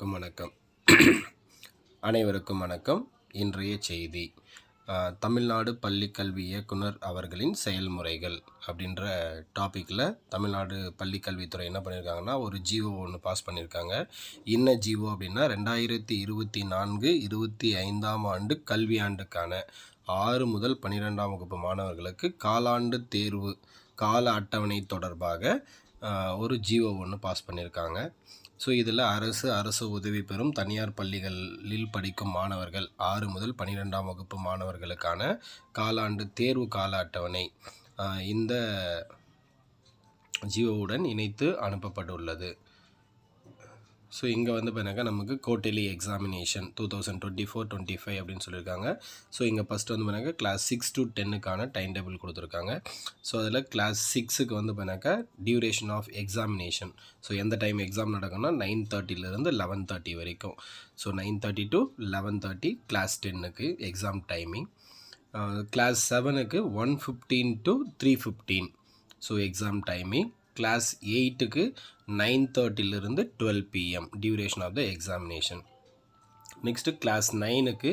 அனைவருக்கும் வணக்கம். அனைவருக்கும் வணக்கம். இன்றைய செய்தி தமிழ்நாடு பள்ளிக்கல்வி இயக்குனர் அவர்களின் செயல்முறைகள் அப்படின்ற டாப்பிக்கில் தமிழ்நாடு பள்ளிக்கல்வித்துறை என்ன பண்ணியிருக்காங்கன்னா ஒரு ஜிஓ ஒன்று பாஸ் பண்ணியிருக்காங்க என்ன ஜிஓ அப்படின்னா ரெண்டாயிரத்தி இருபத்தி நான்கு இருபத்தி ஐந்தாம் ஆண்டு கல்வியாண்டுக்கான ஆறு முதல் பன்னிரெண்டாம் வகுப்பு மாணவர்களுக்கு காலாண்டு தேர்வு கால அட்டவணை தொடர்பாக ஒரு ஜிஓ ஒன்று பாஸ் பண்ணியிருக்காங்க ஸோ இதில் அரசு அரசு உதவி பெறும் தனியார் பள்ளிகளில் படிக்கும் மாணவர்கள் ஆறு முதல் பன்னிரெண்டாம் வகுப்பு மாணவர்களுக்கான காலாண்டு தேர்வு கால அட்டவணை இந்த ஜியோவுடன் இணைத்து அனுப்பப்பட்டுள்ளது. ஸோ இங்கே வந்து பார்த்தீங்கன்னா நமக்கு quarterly examination two thousand twenty four twenty five அப்படின்னு சொல்லியிருக்காங்க. ஸோ இங்கே ஃபஸ்ட்டு வந்து பண்ணாக்கா கிளாஸ் சிக்ஸ் டு டென்னுக்கான டைம் டேபிள் கொடுத்துருக்காங்க. ஸோ அதில் கிளாஸ் சிக்ஸுக்கு வந்து பண்ணாக்கா டியூரேஷன் ஆஃப் எக்ஸாமினேஷன் ஸோ எந்த டைம் எக்ஸாம் நடக்கும்னா நைன் தேர்ட்டிலேருந்து லெவன் தேர்ட்டி வரைக்கும். So nine thirty to eleven thirty class டென்னுக்கு எக்ஸாம் டைமிங் கிளாஸ் செவனுக்கு one fifteen to three fifteen so exam timing class எயிட்டுக்கு nine தேர்ட்டிலிருந்து twelve PM duration of the examination next class நைனுக்கு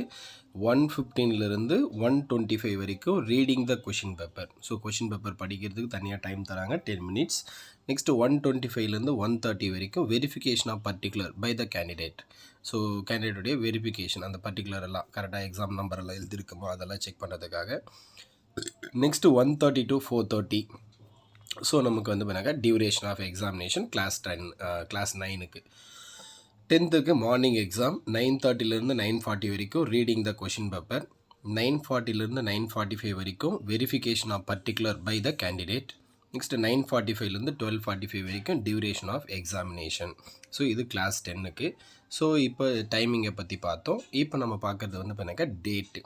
one ஃபிஃப்டீன்லேருந்து one twenty five வரைக்கும் reading the question paper so question paper படிக்கிறதுக்கு தனியாக time தராங்க ten minutes next one twenty ஃபைவ்லேருந்து one thirty வரைக்கும் verification of particular by the candidate so கேண்டிடேட்டுடைய verification அந்த particular எல்லாம் கரெக்டாக எக்ஸாம் நம்பர் எல்லாம் எழுதிருக்குமோ அதெல்லாம் செக் பண்ணுறதுக்காக next one thirty to four thirty so நமக்கு வந்து பண்ணாக்கா duration of examination class ten class நைனுக்கு டென்த்துக்கு மார்னிங் எக்ஸாம் நைன் தேர்ட்டிலேருந்து நைன் ஃபார்ட்டி வரைக்கும் reading the question paper nine ஃபார்ட்டிலேருந்து nine forty five வரைக்கும் verification of particular by the candidate next nine forty ஃபைவ்லேருந்து twelve forty five வரைக்கும் duration of examination so இது class டென்னுக்கு so இப்போ டைமிங்கை பற்றி பார்த்தோம். இப்போ நம்ம பார்க்குறது வந்து பார்த்தாக்கா டேட்டு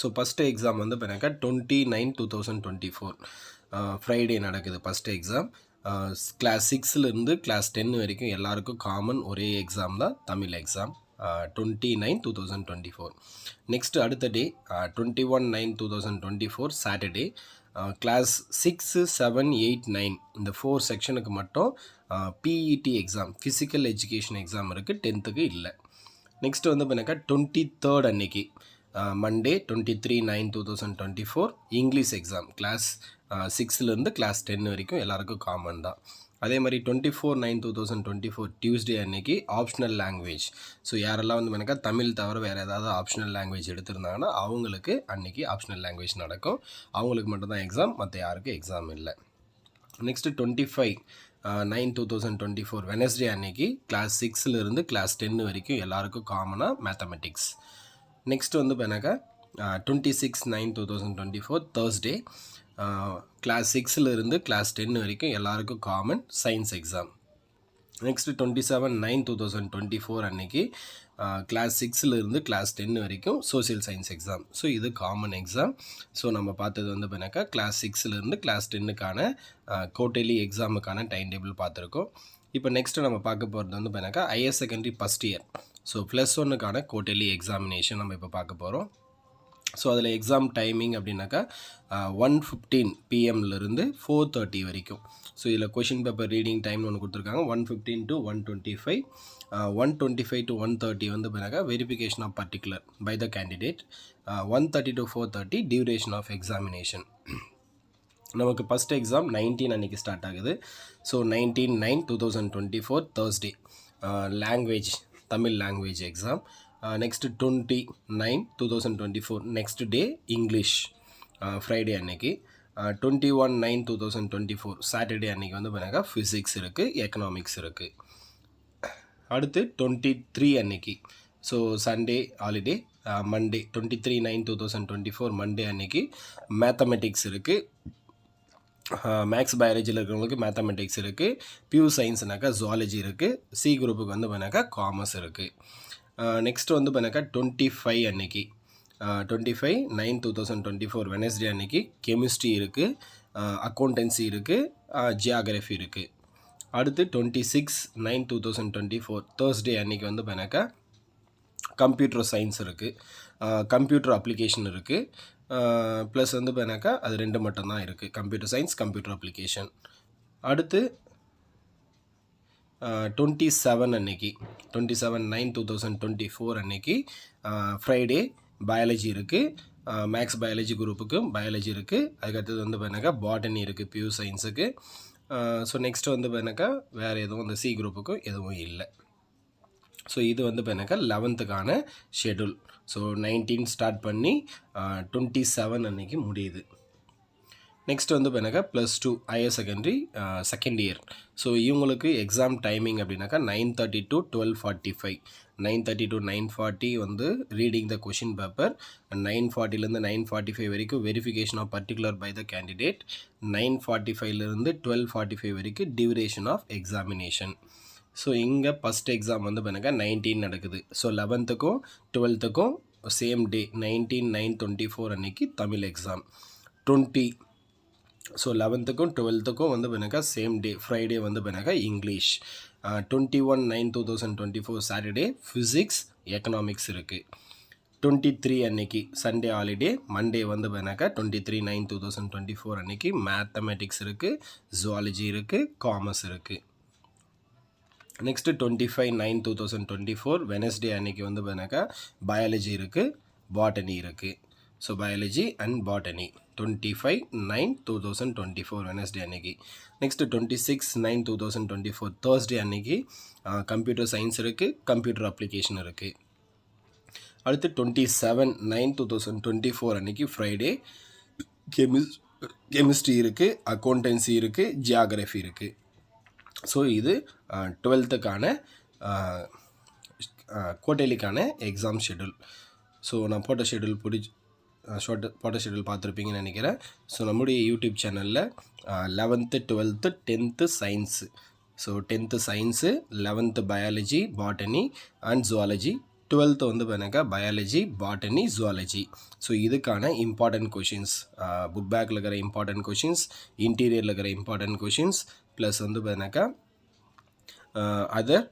ஸோ ஃபஸ்ட்டு எக்ஸாம் வந்து பார்த்தாக்கா twenty nine two thousand twenty four Friday நடக்குது ஃபஸ்ட்டு எக்ஸாம் கிளாஸ் சிக்ஸ்லேருந்து கிளாஸ் டென் வரைக்கும் எல்லாருக்கும் காமன் ஒரே எக்ஸாம் தான் Tamil exam twenty nine two thousand twenty four next அடுத்த day twenty one nine two thousand twenty four Saturday class six seven eight nine இந்த four செக்ஷனுக்கு மட்டும் PET exam physical education exam இருக்குது டென்த்துக்கு இல்லை. Next வந்து பண்ணாக்கா டுவெண்ட்டி தேர்ட் அன்னைக்கு. Monday twenty three nine two thousand twenty four English exam class சிக்ஸ்லேருந்து class ten வரைக்கும் எல்லாருக்கும் காமன் தான். அதே மாதிரி twenty four nine two thousand twenty four Tuesday அன்னைக்கு ஆப்ஷனல் லாங்குவேஜ் ஸோ யாரெல்லாம் வந்து எனக்கு தமிழ் தவிர வேறு ஏதாவது ஆப்ஷனல் லாங்குவேஜ் எடுத்திருந்தாங்கன்னா அவங்களுக்கு அன்னைக்கு ஆப்ஷனல் லாங்குவேஜ் நடக்கும். அவங்களுக்கு மட்டும்தான் எக்ஸாம் மற்ற யாருக்கும் எக்ஸாம் இல்லை. Next twenty five nine two thousand twenty four Wednesday அன்னைக்கு கிளாஸ் சிக்ஸ்லேருந்து கிளாஸ் டென்னு வரைக்கும் எல்லாருக்கும் காமனாக மேத்தமெட்டிக்ஸ் நெக்ஸ்ட் வந்து பார்த்தாக்கா twenty six nine two thousand twenty four Thursday class சிக்ஸ்லேருந்து class ten வரைக்கும் எல்லாருக்கும் common science exam next twenty seven nine two thousand twenty four அன்னைக்கு கிளாஸ் சிக்ஸ்லேருந்து கிளாஸ் டென் வரைக்கும் சோஷியல் சயின்ஸ் எக்ஸாம் ஸோ இது common exam so நம்ம பார்த்தது வந்து பார்த்தாக்கா கிளாஸ் சிக்ஸ்லேருந்து கிளாஸ் டென்னுக்கான கோட்டலி எக்ஸாமுக்கான டைம் டேபிள் பார்த்துருக்கோம். இப்போ நெக்ஸ்ட்டு நம்ம பார்க்க போகிறது வந்து பார்த்தாக்கா higher secondary first year so plus ஒன்றுக்கான quarterly examination நம்ம இப்போ பார்க்க போகிறோம் ஸோ அதில் எக்ஸாம் டைமிங் அப்படின்னாக்கா ஒன் ஃபிஃப்டீன் பிஎம்லேருந்து ஃபோர் தேர்ட்டி வரைக்கும். ஸோ இதில் கொஷின் பேப்பர் ரீடிங் டைம்னு ஒன்று கொடுத்துருக்காங்க. One fifteen to one twenty five one twenty five to one thirty வந்து பிறகு verification of particular by the candidate one thirty to four thirty duration of examination நமக்கு first exam nineteen அன்றைக்கி start ஆகுது. So nineteen nine two thousand twenty four Thursday language Tamil language exam next twenty nine two thousand twenty four next day English Friday அன்னைக்கு. Twenty one nine two thousand twenty four Saturday அன்றைக்கி வந்து பார்த்தீங்கன்னா physics இருக்குது economics இருக்குது அடுத்து twenty three அன்னைக்கு. So Sunday holiday Monday twenty three nine two thousand twenty four Monday அன்னைக்கு. Mathematics இருக்குது மேக்ஸ் பயாலஜியில் இருக்கிறவங்களுக்கு மேத்தமெட்டிக்ஸ் இருக்குது பியூ சயின்ஸ்னாக்கா ஜுவாலஜி இருக்குது சி குரூப்புக்கு வந்து பண்ணாக்கா காமர்ஸ் இருக்குது நெக்ஸ்ட் வந்து பண்ணாக்கா டுவெண்ட்டி ஃபைவ் அன்னைக்கு. Twenty five nine two thousand twenty four Wednesday அன்னைக்கு கெமிஸ்ட்ரி இருக்குது அக்கௌண்டன்சி இருக்குது ஜியாகிரஃபி இருக்குது அடுத்து twenty six nine two thousand twenty four Thursday அன்னைக்கு வந்து பண்ணாக்கா கம்ப்யூட்டர் சயின்ஸ் இருக்குது கம்ப்யூட்டர் அப்ளிகேஷன் இருக்குது ப்ளஸ் வந்து பார்த்தீங்கன்னாக்கா அது ரெண்டு மட்டும்தான் இருக்குது கம்ப்யூட்டர் சயின்ஸ் கம்ப்யூட்டர் அப்ளிகேஷன் அடுத்து டுவெண்ட்டி செவன் அன்னைக்கு. Twenty seven nine two thousand twenty four அன்னைக்கு ஃப்ரைடே பயாலஜி இருக்குது மேக்ஸ் பயாலஜி குரூப்புக்கு பயாலஜி இருக்குது அதுக்கடுத்தது வந்து பார்த்தீங்கன்னாக்கா பாட்டனி இருக்குது பியூ சயின்ஸுக்கு ஸோ நெக்ஸ்ட் வந்து பார்த்தாக்கா வேறு எதுவும் அந்த சி குரூப்புக்கும் எதுவும் இல்லை. ஸோ இது வந்து பார்த்தீங்கன்னாக்கா லெவன்த்துக்கான ஷெடியூல் ஸோ நைன்டீன் ஸ்டார்ட் பண்ணி டுவெண்ட்டி செவன் அன்றைக்கி முடியுது. நெக்ஸ்ட் வந்து பார்த்தீங்கன்னாக்கா plus two higher secondary second year so இவங்களுக்கு எக்ஸாம் டைமிங் அப்படின்னாக்கா nine thirty to twelve forty five nine thirty to nine forty வந்து reading the question paper nine ஃபார்ட்டிலேருந்து nine forty five வரைக்கும் verification of particular by the candidate nine forty ஃபைவ்லேருந்து twelve forty five வரைக்கும் duration of examination so இங்கே first exam வந்து பண்ணுங்க nineteen நடக்குது. So லெவன்த்துக்கும் டுவெல்த்துக்கும் same day nineteen nine twenty four அன்னைக்கு Tamil exam twenty so லெவன்த்துக்கும் டுவெல்த்துக்கும் வந்து பண்ணாக்கா சேம் டே ஃப்ரைடே வந்து பண்ணாக்கா English twenty one nine two thousand twenty four Saturday physics economics இருக்குது டுவெண்ட்டி த்ரீ அன்னைக்கு சண்டே ஹாலிடே மண்டே வந்து பண்ணாக்கா twenty three nine two thousand twenty four அன்னைக்கு மேத்தமெட்டிக்ஸ் இருக்குது ஜுவாலஜி இருக்குது காமர்ஸ் இருக்குது next twenty five nine two thousand twenty four Wednesday அன்னைக்கு வந்து பண்ணாக்கா பயாலஜி இருக்குது பாட்டனி இருக்குது so biology and botany twenty five nine two thousand twenty four Wednesday அன்னைக்கு. Next twenty six nine two thousand twenty four Thursday அன்னைக்கு computer science இருக்குது computer application இருக்குது அடுத்து twenty seven nine two thousand twenty four அன்னைக்கு Friday கெமிஸ் chemistry இருக்குது accountancy இருக்குது geography இருக்குது ஸோ இது டுவெல்த்துக்கான கோட்டேலிக்கான எக்ஸாம் ஷெடியூல் ஸோ நான் போட்ட ஷெடியூல் பிடிச்சி ஷார்ட் போட்ட ஷெடியூல் பார்த்துருப்பீங்கன்னு நினைக்கிறேன். ஸோ நம்முடைய யூடியூப் சேனலில் eleventh twelfth tenth science so tenth science eleventh biology botany and zoology twelfth வந்து பார்த்தீங்கன்னா பயாலஜி பாட்டனி ஜுவாலஜி ஸோ இதுக்கான இம்பார்ட்டன்ட் கொஷின்ஸ் புக் பேக்கில் இருக்கிற இம்பார்ட்டன்ட் கொஷின்ஸ் இன்டீரியரில் இருக்கிற இம்பார்ட்டன்ட் கொஷின்ஸ் ப்ளஸ் வந்து பார்த்தினாக்கா அதர்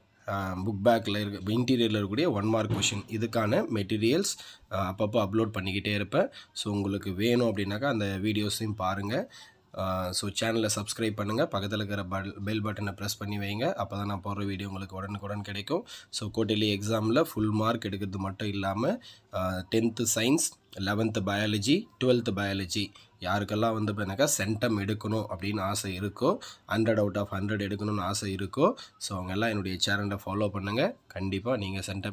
புக் பேக்கில் இருக்க இன்டீரியரில் இருக்கக்கூடிய ஒன் மார்க் கொஷின் இதுக்கான மெட்டீரியல்ஸ் அப்பப்போ அப்லோட் பண்ணிக்கிட்டே இருப்பேன். ஸோ உங்களுக்கு வேணும் அப்படின்னாக்கா அந்த வீடியோஸையும் பாருங்கள் ஸோ சேனலை சப்ஸ்கிரைப் பண்ணுங்கள் பக்கத்தில் இருக்கிற பல் பெல் பட்டனை ப்ரெஸ் பண்ணி வைங்க. அப்போ தான் நான் போடுற வீடியோ உங்களுக்கு உடனுக்குடன் கிடைக்கும். ஸோ கோட்டலி எக்ஸாமில் ஃபுல் மார்க் எடுக்கிறது மட்டும் இல்லாமல் tenth science eleventh biology twelfth biology யாருக்கெல்லாம் வந்து பார்த்தீங்கன்னாக்கா சென்டம் எடுக்கணும் அப்படின்னு ஆசை இருக்கோ ஹண்ட்ரட் அவுட் ஆஃப் ஹண்ட்ரட் எடுக்கணும்னு ஆசை இருக்கோ ஸோ அவங்க எல்லாம் என்னுடைய சேனலை ஃபாலோ பண்ணுங்கள் கண்டிப்பாக நீங்கள் சென்டம்